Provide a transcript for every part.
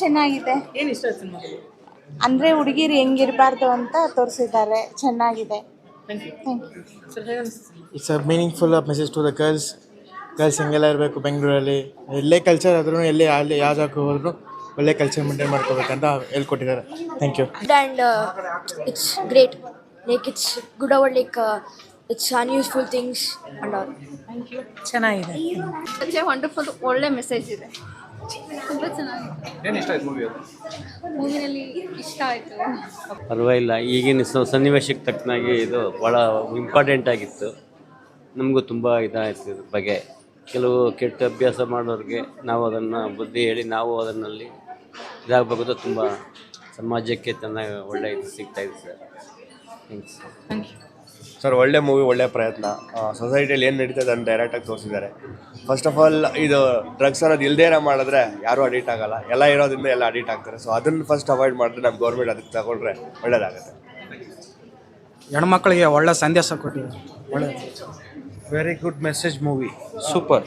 ಚೆನ್ನಾಗಿದೆ. ಏನು ಇಷ್ಟ ಆಯ್ತು ಅಂದ್ರೆ ಹುಡುಗಿರು ಹೆಂಗಿರಬಾರ್ದು ಅಂತ ತೋರಿಸಿದ್ದಾರೆ. ಚೆನ್ನಾಗಿದೆ. Thank you thank you sir ಹೇಗೆ ಅನಿಸ್ತು it's a meaningful message to the girls girls ಹಿಂಗೆಲ್ಲ ಇರಬೇಕು ಬೆಂಗಳೂರಲ್ಲಿ. ಎಲ್ಲೇ ಕಲ್ಚರ್ ಆದ್ರೂ ಎಲ್ಲೇ ಅಲ್ಲಿ ಯಾವ ಜಾಗಕ್ಕೆ ಹೋದ್ರು ಒಳ್ಳೆ ಕಲ್ಚರ್ ಮೇಂಟೈನ್ ಮಾಡ್ಕೋಬೇಕಂತ ಹೇಳ್ಕೊಟ್ಟಿದ್ದಾರೆ. Thank you and it's great great. It's good our like it's uh, things and things thank you ಚೆನ್ನಾಗಿದೆ. ವಂಡರ್ಫುಲ್ ಒಳ್ಳೆ ಮೆಸೇಜ್ ಇದೆ. ತುಂಬ ಚೆನ್ನಾಗಿತ್ತು. ಏನು ಇಷ್ಟ ಆಯ್ತು ಮೂವಿ ಅದು? ಮೂವಿನಲ್ಲಿ ಇಷ್ಟ ಆಯಿತು. ಪರವಾಗಿಲ್ಲ ಈಗಿನ ಸ- ಸನ್ನಿವೇಶಕ್ಕೆ ತಕ್ಕನಾಗಿ ಇದು ಭಾಳ ಇಂಪಾರ್ಟೆಂಟ್ ಆಗಿತ್ತು. ನಮಗೂ ತುಂಬ ಇದಾಯಿತು ಇದ್ರ ಬಗ್ಗೆ. ಕೆಲವು ಕೆಟ್ಟ ಅಭ್ಯಾಸ ಮಾಡೋರಿಗೆ ನಾವು ಅದನ್ನು ಬುದ್ಧಿ ಹೇಳಿ ನಾವು ಅದನ್ನಲ್ಲಿ ಇದಾಗಬೇಕು ತುಂಬ ಸಮಾಜಕ್ಕೆ ಚೆನ್ನಾಗಿ ಒಳ್ಳೆಯ ಇದು ಸಿಗ್ತಾಯಿದೆ ಇದೆ sir. Thanks thank you sir ಒಳ್ಳೆ ಮೂವಿ ಒಳ್ಳೆ ಪ್ರಯತ್ನ. ಸೊಸೈಟಿಯಲ್ಲಿ ಏನು ನಡೀತದೆ ಅದನ್ನು ಡೈರೆಕ್ಟಾಗಿ ತೋರಿಸಿದ್ದಾರೆ. ಫಸ್ಟ್ ಆಫ್ ಆಲ್ ಇದು ಡ್ರಗ್ಸ್ ಅನ್ನೋದು ಇಲ್ದೇ ಇರೋ ಮಾಡಿದ್ರೆ ಯಾರೂ ಅಡಿಕ್ಟ್ ಆಗಲ್ಲ. ಎಲ್ಲ ಇರೋದ್ರಿಂದ ಎಲ್ಲ ಅಡಿಕ್ಟ್ ಆಗ್ತಾರೆ. ಸೊ ಅದನ್ನು ಫಸ್ಟ್ ಅವಾಯ್ಡ್ ಮಾಡಿದ್ರೆ ನಮ್ಮ ಗೌರ್ಮೆಂಟ್ ಅದಕ್ಕೆ ತಗೊಂಡ್ರೆ ಒಳ್ಳೇದಾಗುತ್ತೆ. ಹೆಣ್ಮಕ್ಳಿಗೆ ಒಳ್ಳೆ ಸಂದೇಶ ಕೊಟ್ಟಿದೆ ಒಳ್ಳೆ. Very good message movie super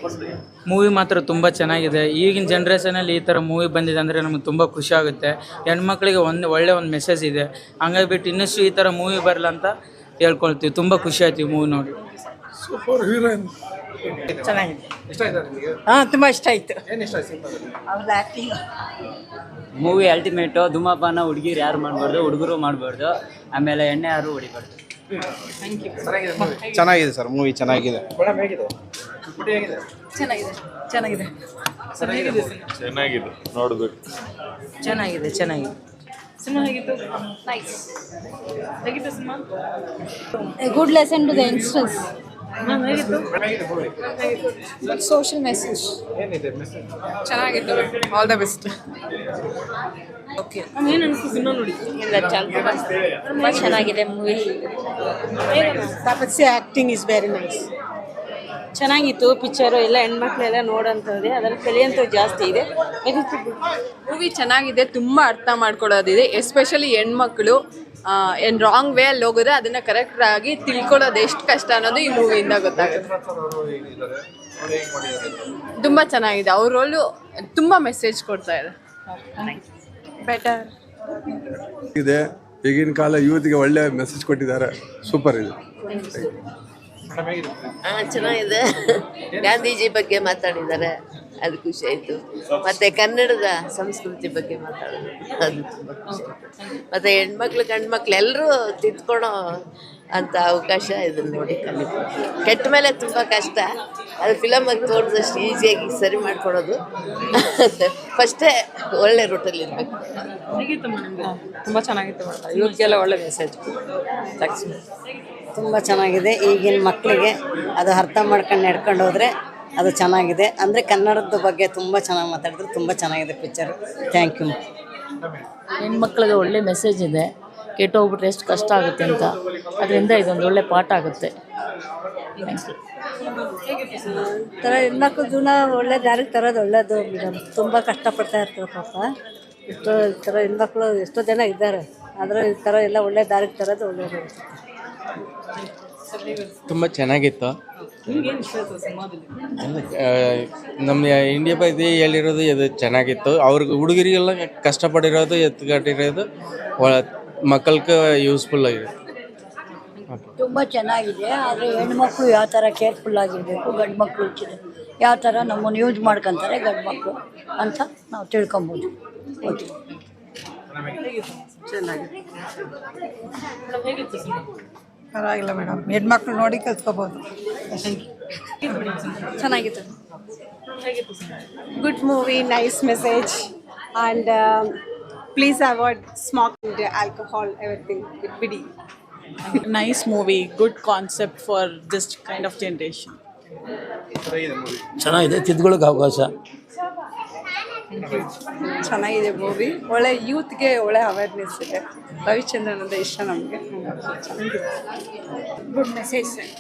movie ಮಾತ್ರ ತುಂಬ ಚೆನ್ನಾಗಿದೆ. ಈಗಿನ ಜನ್ರೇಷನಲ್ಲಿ ಈ ಥರ ಮೂವಿ ಬಂದಿದೆ ಅಂದರೆ ನಮಗೆ ತುಂಬ ಖುಷಿ ಆಗುತ್ತೆ. ಹೆಣ್ಮಕ್ಳಿಗೆ ಒಂದು ಒಳ್ಳೆ ಒಂದು ಮೆಸೇಜ್ ಇದೆ. ಹಂಗಾಗಿ ಬಿಟ್ಟು ಇನ್ನಷ್ಟು ಈ ಥರ ಮೂವಿ ಬರಲ್ಲ ಅಂತ ಹೇಳ್ಕೊಳ್ತೀವಿ. ತುಂಬ ಖುಷಿ ಆಯ್ತು ಈ ಮೂವಿ ನೋಡಿ. ಚೆನ್ನಾಗಿದೆ. ಇಷ್ಟ ಆಯ್ತಾ ನಿಮಗೆ? ಹಾಂ ತುಂಬ ಇಷ್ಟ ಆಯ್ತು. ಏನು ಇಷ್ಟ ಆಯ್ತು ಆ್ಯಕ್ಟಿಂಗ್ ಮೂವಿ ಅಲ್ಟಿಮೇಟು ಧೂಮಪಾನ ಹುಡುಗಿರು ಯಾರು ಮಾಡಬಾರ್ದು ಹುಡುಗರು ಮಾಡಬಾರ್ದು ಆಮೇಲೆ ಎಣ್ಣೆ ಯಾರು ಹೊಡಿಬಾರ್ದು. ಚೆನ್ನಾಗಿದೆ ಸರ್ ಮೂವಿ ಚೆನ್ನಾಗಿದೆ. ಮೇಡಮ್ ಹೇಗಿದೆ? ಪುಟಿ ಹೇಗಿದೆ? ಚೆನ್ನಾಗಿದೆ. ಚೆನ್ನಾಗಿದೆ. ಚೆನ್ನಾಗಿದೆ ನೋಡಬೇಕು. ಚೆನ್ನಾಗಿದೆ ಚೆನ್ನಾಗಿದೆ. ಸಿನಿಮಾ ಹೇಗಿತ್ತು ನೈಸ್ ಹೇಗಿತ್ತು cinema A good lesson to the youngsters. Ma'am ಹೇಗಿತ್ತು ಸೋಷಿಯಲ್ ಮೆಸೇಜ್ ಏನಿದೆ ಚೆನ್ನಾಗಿತ್ತು. All the best okay. Ma'am ಏನು ಅನಿಸ್ತು ಸಿನಿಮಾ ನೋಡಿ? ತುಂಬ ಚೆನ್ನಾಗಿದೆ movie Tapasya acting is very nice ಚೆನ್ನಾಗಿತ್ತು ಪಿಕ್ಚರು ಎಲ್ಲ ಹೆಣ್ಮಕ್ಳೆಲ್ಲ ನೋಡೋಂಥದ್ದೇ. ಅದರಲ್ಲಿ ಕಲಿಯಂತೂ ಜಾಸ್ತಿ ಇದೆ. ಮೂವಿ ಚೆನ್ನಾಗಿದೆ ತುಂಬ ಅರ್ಥ ಮಾಡ್ಕೊಳ್ಳೋದಿದೆ ಎಸ್ಪೆಷಲಿ ಹೆಣ್ಮಕ್ಳು. ಏನು ರಾಂಗ್ ವೇ ಅಲ್ಲಿ ಹೋಗಿದ್ರೆ ಅದನ್ನ ಕರೆಕ್ಟ್ ಆಗಿ ತಿಳ್ಕೊಳ್ಳೋದು ಎಷ್ಟು ಕಷ್ಟ ಅನ್ನೋದು ಈ ಮೂವಿಯಿಂದ ಗೊತ್ತಾಗುತ್ತೆ. ತುಂಬ ಚೆನ್ನಾಗಿದೆ ಅವ್ರ ರೋಲು ತುಂಬ ಮೆಸೇಜ್ ಕೊಡ್ತಾ ಇದೆ ಬೆಟರ್ ಇದೆ ಈಗಿನ ಕಾಲ ಯೂತ್ಗೆ ಒಳ್ಳೆ ಮೆಸೇಜ್ ಕೊಟ್ಟಿದ್ದಾರೆ. ಸೂಪರ್ ಇದೆ. ಚೆನ್ನಾಗಿದೆ. ಗಾಂಧೀಜಿ ಬಗ್ಗೆ ಮಾತಾಡಿದ್ದಾರೆ. ಅದು ಖುಷಿ ಆಯಿತು. ಮತ್ತೆ ಕನ್ನಡದ ಸಂಸ್ಕೃತಿ ಬಗ್ಗೆ ಮಾತಾಡೋದು ಅದು ತುಂಬ ಖುಷಿ ಆಯಿತು. ಮತ್ತೆ ಹೆಣ್ಮಕ್ಳು ಗಂಡ್ಮಕ್ಳು ಎಲ್ಲರೂ ತಿದ್ಕೊಳೋ ಅಂತ ಅವಕಾಶ ಇದನ್ನ ನೋಡಿ ಕಲಿಬೋದು ಕೆಟ್ಟ ಮೇಲೆ ತುಂಬ ಕಷ್ಟ. ಅದು ಫಿಲಮಾಗಿ ತೋರಿದಷ್ಟು ಈಸಿಯಾಗಿ ಸರಿ ಮಾಡ್ಕೊಡೋದು ಫಸ್ಟೇ ಒಳ್ಳೆ ರೂಟಲ್ಲಿ ಇರಬೇಕು. ತುಂಬ ಚೆನ್ನಾಗಿತ್ತು ಇವ್ರಿಗೆಲ್ಲ ಒಳ್ಳೆ ಮೆಸೇಜ್ ಥ್ಯಾಂಕ್ಸ್ ತುಂಬ ಚೆನ್ನಾಗಿದೆ. ಈಗಿನ ಮಕ್ಕಳಿಗೆ ಅದು ಅರ್ಥ ಮಾಡ್ಕೊಂಡು ನಡ್ಕೊಂಡು ಹೋದರೆ ಅದು ಚೆನ್ನಾಗಿದೆ. ಅಂದರೆ ಕನ್ನಡದ ಬಗ್ಗೆ ತುಂಬ ಚೆನ್ನಾಗಿ ಮಾತಾಡಿದ್ರು. ತುಂಬ ಚೆನ್ನಾಗಿದೆ ಪಿಕ್ಚರ್ ಥ್ಯಾಂಕ್ ಯು ಹೆಣ್ಮಕ್ಳಿಗೆ ಒಳ್ಳೆ ಮೆಸೇಜ್ ಇದೆ. ಕೆಟ್ಟೋಗ್ಬಿಟ್ರೆ ಎಷ್ಟು ಕಷ್ಟ ಆಗುತ್ತೆ ಅಂತ. ಅದರಿಂದ ಇದೊಂದು ಒಳ್ಳೆ ಪಾಠ ಆಗುತ್ತೆ. ಥರ ಹೆಣ್ಮಕ್ಳು ಜೀವನ ಒಳ್ಳೆ ದಾರಿಗೆ ತರೋದು ಒಳ್ಳೇದು ಮೇಡಮ್. ತುಂಬ ಕಷ್ಟಪಡ್ತಾ ಇರ್ತಾರೆ ಪಾಪ. ಎಷ್ಟೋ ಈ ಥರ ಹೆಣ್ಮಕ್ಳು ಎಷ್ಟೋ ಜನ ಇದ್ದಾರೆ. ಆದರೆ ಈ ಥರ ಎಲ್ಲ ಒಳ್ಳೆ ದಾರಿಗೆ ತರೋದು ಒಳ್ಳೇದು. ತುಂಬ ಚೆನ್ನಾಗಿತ್ತು. ನಿಮ್ಗೆ ಏನು ಇಷ್ಟ ಆಯ್ತು ಸಿನಿಮಾದಲ್ಲಿ ನಮ್ಮ ಇಂಡಿಯಾ ಬಗ್ಗೆ ಹೇಳಿರೋದು ಇದು ಚೆನ್ನಾಗಿತ್ತು. ಅವ್ರಿಗೆ ಹುಡುಗರಿಗೆಲ್ಲ ಕಷ್ಟಪಡಿರೋದು ಎತ್ಕಟ್ಟಿರೋದು ಮಕ್ಕಳಿಗೆ ಯೂಸ್ಫುಲ್ ಆಗಿದೆ. ತುಂಬ ಚೆನ್ನಾಗಿದೆ. ಆದರೆ ಹೆಣ್ಮಕ್ಳು ಯಾವ ಥರ ಕೇರ್ಫುಲ್ ಆಗಿರಬೇಕು ಗಂಡು ಮಕ್ಕಳು ಯಾವ ಥರ ನಮ್ಮನ್ನು ಯೂಸ್ ಮಾಡ್ಕೊಂತಾರೆ ಗಂಡು ಮಕ್ಕಳು ಅಂತ ನಾವು ತಿಳ್ಕೊಬೋದು. ಓಕೆ ಪರವಾಗಿಲ್ಲ ಮೇಡಮ್. ಹೆಣ್ಮಕ್ಳು ನೋಡಿ ಕಲ್ತ್ಕೋಬೋದು. ಚೆನ್ನಾಗಿತ್ತು. Good movie nice message and please avoid smoking alcohol everything ಬಿಡಿ nice movie good concept for this kind of generation ಚೆನ್ನಾಗಿದೆ ತಿದ್ಕೊಳ್ಳೋಕೆ ಅವಕಾಶ. ಚೆನ್ನಾಗಿದೆ ಮೂವಿ. ಒಳ್ಳೆ ಯೂತ್ಗೆ ಒಳ್ಳೆ ಅವೇರ್ನೆಸ್ ಇದೆ. ರವಿಚಂದ್ರನ್ ಅಂದರೆ ಇಷ್ಟ ನಮಗೆ. Good message sir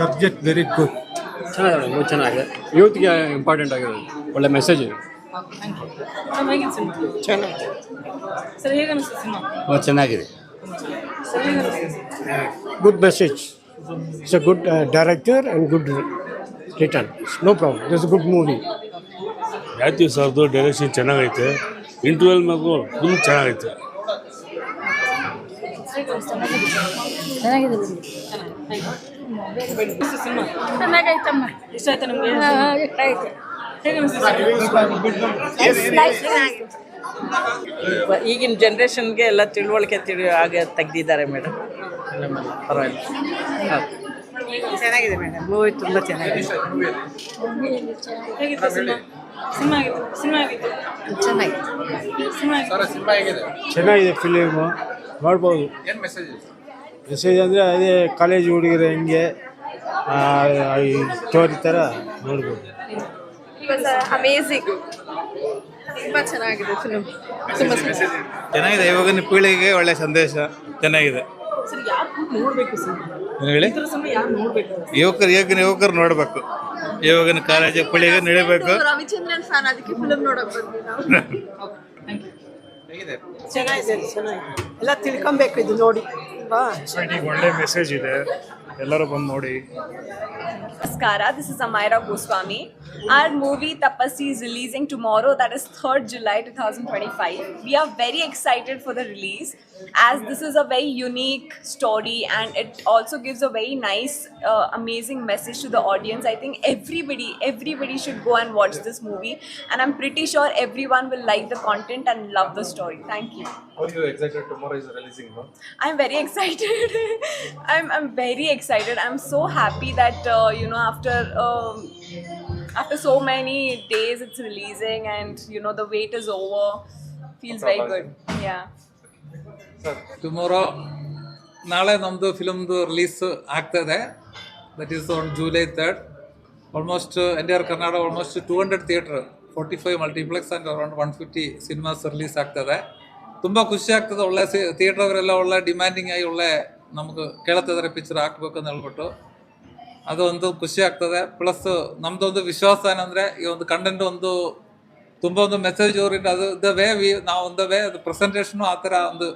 subject very good ಚೆನ್ನಾಗಿದೆ ಮೂವಿ ಚೆನ್ನಾಗಿದೆ. ಯೂತ್ಗೆ ಇಂಪಾರ್ಟೆಂಟ್ ಆಗಿರೋದು. ಒಳ್ಳೆ ಮೆಸೇಜ್ ಇದೆ. ಚೆನ್ನಾಗಿದೆ. Good message it's a good director and good return no problem this good movie Matthew ಸರ್ದು ಡೈರೆಕ್ಷನ್ ಚೆನ್ನಾಗೈತೆ. ಇಂಟರ್ವೆಲ್ ಮಗು ಫುಲ್ ಚೆನ್ನಾಗೈತೆ. ಚೆನ್ನಾಗಿದೆ ಸಿನಿಮಾ ಚೆನ್ನಾಗೈತಮ್ಮ ಇಷ್ಟ ಆಯ್ತಾ ನಿಮಗೆ ಇಷ್ಟ ಆಯ್ತು ಹೇಗೆ ಅನಿಸ್ತು ಈಗಿನ ಜನ್ರೇಷನ್ಗೆ ಎಲ್ಲ ತಿಳುವಳಿಕೆ ತಿಳಿ ಹಾಗೆ ತೆಗ್ದಿದ್ದಾರೆ ಮೇಡಮ್ ಪರವಾಗಿಲ್ಲ. ಚೆನ್ನಾಗಿದೆ ಮೇಡಮ್ ಮೂವಿ ತುಂಬ ಚೆನ್ನಾಗಿದೆ. ಹೇಗಿತ್ತು ಸಿನಿಮಾ ಸಿನಿಮಾ ಆಗಿತ್ತು. ಸಿನಿಮಾ ಆಗಿತ್ತು. ಸಿನಿಮಾ ಆಗಿತ್ತು ಚೆನ್ನಾಗಿದೆ ಫಿಲಿಮು ನೋಡ್ಬೋದು. ಮೆಸೇಜ್ ಅಂದರೆ ಅದೇ ಕಾಲೇಜ್ ಹುಡುಗರು ಹೆಂಗೆ ಸ್ಟೋರಿ ಥರ ನೋಡ್ಬೋದು. ಅಮೇಝಿಂಗ್ ತುಂಬ ಚೆನ್ನಾಗಿದೆ ಫಿಲ್ಮ್ ತುಂಬ ಚೆನ್ನಾಗಿದೆ. ಇವಾಗಿನ ಪೀಳಿಗೆಗೆ ಒಳ್ಳೆ ಸಂದೇಶ. ಚೆನ್ನಾಗಿದೆ. ಸರ್ ಯಾರು ನೋಡಬೇಕು ಸಿನಿಮಾ ಏನು ಹೇಳಿ? ಈ ಥರ ನೋಡಬೇಕು? ಯುವಕರು ಈಗಿನ ಯುವಕರು ನೋಡಬೇಕು. ಇವಾಗಿನ ಕಾಲೇಜ್ ಪೀಳಿಗೆ ನಡಿಬೇಕು. ರವಿಚಂದ್ರನ್ ಫ್ಯಾನ್ ಅದಕ್ಕೆ ಫಿಲಮ್ ನೋಡಕ್ ಬಂದ್ವಿ ನಾವು. ಚೆನ್ನಾಗಿದೆ ಚೆನ್ನಾಗಿದೆ. ಎಲ್ಲ ತಿಳ್ಕೊಬೇಕು ಇದು ನೋಡಿ. ಒಳ್ಳೆ ಮೆಸೇಜ್ ಇದೆ. ಎಲ್ಲರೂ ಬಂದು ನೋಡಿ Namaskara, this is Amaira Goswami. Our movie Tapasi is releasing tomorrow, that is 3rd July 2025. We are very excited for the release as this is a very unique story and it also gives a very nice, uh, amazing message to the audience. I think everybody, everybody should go and watch this movie, and I'm pretty sure everyone will like the content and love the story. Thank you. Are you excited tomorrow is releasing? No? I'm very excited. I'm, I'm very excited. I'm so happy that uh, you know after um, after so many days it's releasing and you know the wait is over. Feels very good. Yeah. Tomorrow ನಾಳೆ ನಮ್ಮದು ಫಿಲಮ್ದು release ಆಗ್ತದೆ that is on July third almost entire Karnataka almost two hundred theatre forty five multiplex and around one fifty cinemas release ಆಗ್ತದೆ ತುಂಬ ಖುಷಿ ಆಗ್ತದೆ ಒಳ್ಳೆ C theatre ಅವರೆಲ್ಲ ಒಳ್ಳೆ ಡಿಮ್ಯಾಂಡಿಂಗ್ ಆಗಿ ಒಳ್ಳೆ ನಮ್ಗೆ ಕೇಳ್ತಿದ್ದಾರೆ ಪಿಕ್ಚರ್ ಹಾಕ್ಬೇಕು ಅಂತ ಹೇಳ್ಬಿಟ್ಟು. ಅದು ಒಂದು ಖುಷಿ ಆಗ್ತದೆ. ಪ್ಲಸ್ ನಮ್ದೊಂದು ವಿಶ್ವಾಸ ಏನಂದರೆ, ಈ ಒಂದು ಕಂಟೆಂಟ್ ಒಂದು ತುಂಬ ಒಂದು ಮೆಸೇಜ್ ಓರಿಯಂಟ್ ಅದು ದ ವೇ ವಿ ನಾವು ಒಂದು ವೇ ಅದು ಪ್ರೆಸೆಂಟೇಷನು ಆ ಥರ ಒಂದು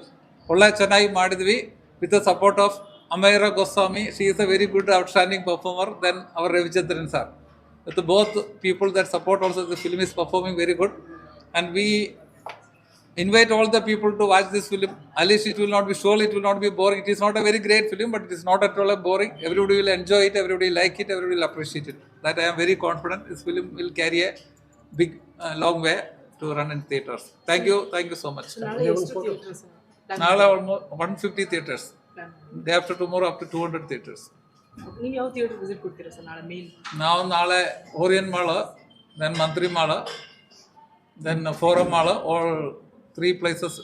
ಒಳ್ಳೆ ಚೆನ್ನಾಗಿ ಮಾಡಿದ್ವಿ. With the support of Amaira Goswami she is a very good out outstanding performer then our Ravichandran sir with both people that support also the film is performing very good and we invite all the people to watch this film. At least it will not be surely it will not be boring. It is not a very great film, but it is not at all a boring. Everybody will enjoy it. Everybody will like it. Everybody will appreciate it. That I am very confident. This film will carry a big, uh, long way to run in theaters. Thank you. Thank you so much. ನಾಳೆ ಎಷ್ಟು theatres? Nala almost 150 theaters. Day after tomorrow up to 200 theaters. ನೀವು ಯಾವ theatre visit ಕೊಡ್ತೀರಾ sir ನಾಳೆ main ನಾವು ನಾಳೆ Orion mall then Mantri mall then Forum mall all three places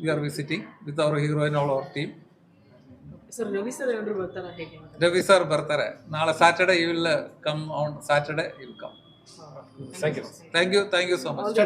we are visiting with our heroine all our team sir Ravi sir ಏನಾದ್ರು ಬರ್ತಾರಾ ಹೇಗೆ Ravi sir ಬರ್ತಾರೆ ನಾಳೆ Saturday you will come on Saturday you will come thank you thank you thank you so much